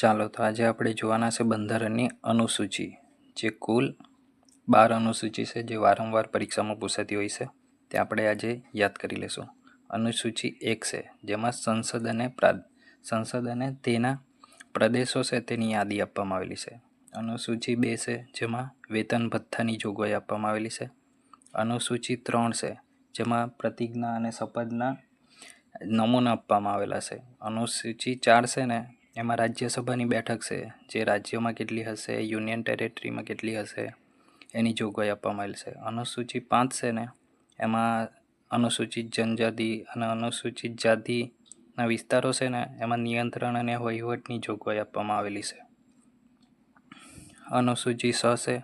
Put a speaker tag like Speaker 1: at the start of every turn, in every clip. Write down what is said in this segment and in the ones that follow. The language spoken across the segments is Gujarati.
Speaker 1: ચાલો તો આજે આપણે જોવાના છે બંધારણની અનુસૂચિ, જે કુલ બાર અનુસૂચિ છે જે વારંવાર પરીક્ષામાં પૂછાતી હોય છે. તે આપણે આજે યાદ કરી લેશું. અનુસૂચિ એક છે, જેમાં સંસદ અને પ્રા સંસદ અને તેના પ્રદેશો છે તેની યાદી આપવામાં આવેલી છે. અનુસૂચિ બે છે, જેમાં વેતન ભથ્થાની જોગવાઈ આપવામાં આવેલી છે. અનુસૂચિ ત્રણ છે, જેમાં પ્રતિજ્ઞા અને શપથના નમૂના આપવામાં આવેલા છે. અનુસૂચિ ચાર છે ને એમાં રાજ્યસભાની બેઠક છે, જે રાજ્યોમાં કેટલી હશે, યુનિયન ટેરેટરીમાં કેટલી હશે, એની જોગવાઈ આપવામાં આવેલી છે. અનુસૂચિ પાંચ છે ને, એમાં અનુસૂચિત જનજાતિ અને અનુસૂચિત જાતિના વિસ્તારો છે ને, એમાં નિયંત્રણ અને વહીવટની જોગવાઈ આપવામાં આવેલી છે. અનુસૂચિ સ છે,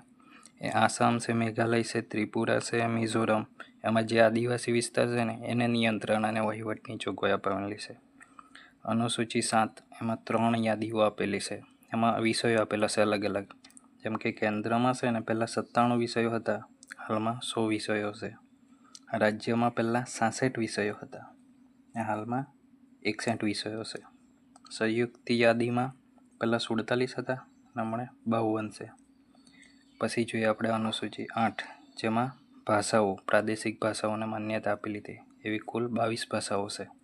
Speaker 1: એ આસામ છે, મેઘાલય છે, ત્રિપુરા છે, મિઝોરમ, એમાં જે આદિવાસી વિસ્તાર છે ને, એને નિયંત્રણ અને વહીવટની જોગવાઈ આપવામાં આવેલી છે. અનુસૂચિ સાત એમાં ત્રણ યાદીઓ આપેલી છે. એમાં વિષયો આપેલા છે અલગ અલગ. જેમ કે કેન્દ્રમાં છે ને પહેલાં સત્તાણું વિષયો હતા, હાલમાં સો વિષયો છે. રાજ્યમાં પહેલાં સાસઠ વિષયો હતા અને હાલમાં એકસઠ વિષયો છે. સંયુક્ત યાદીમાં પહેલાં સુડતાલીસ હતા અને હમણાં બાવન છે. પછી જોઈએ આપણે અનુસૂચિ આઠ, જેમાં ભાષાઓ, પ્રાદેશિક ભાષાઓને માન્યતા આપેલી હતી. એવી કુલ બાવીસ ભાષાઓ છે.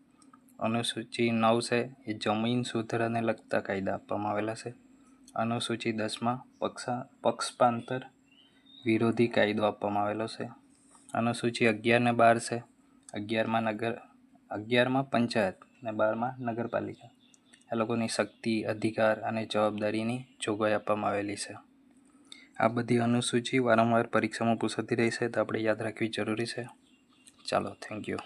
Speaker 1: અનુસૂચિ નવ છે, એ જમીન સુધારાને લગતા કાયદા આપવામાં આવેલા છે. અનુસૂચિ દસમાં પક્ષા, પક્ષપાંતર વિરોધી કાયદો આપવામાં આવેલો છે. અનુસૂચિ અગિયાર ને બાર છે, અગિયારમાં નગર, અગિયારમાં પંચાયત ને બારમાં નગરપાલિકા. એ લોકોની શક્તિ, અધિકાર અને જવાબદારીની જોગવાઈ આપવામાં આવેલી છે. આ બધી અનુસૂચિ વારંવાર પરીક્ષામાં પૂછાતી રહી છે, તો આપણે યાદ રાખવી જરૂરી છે. ચાલો થેન્ક યુ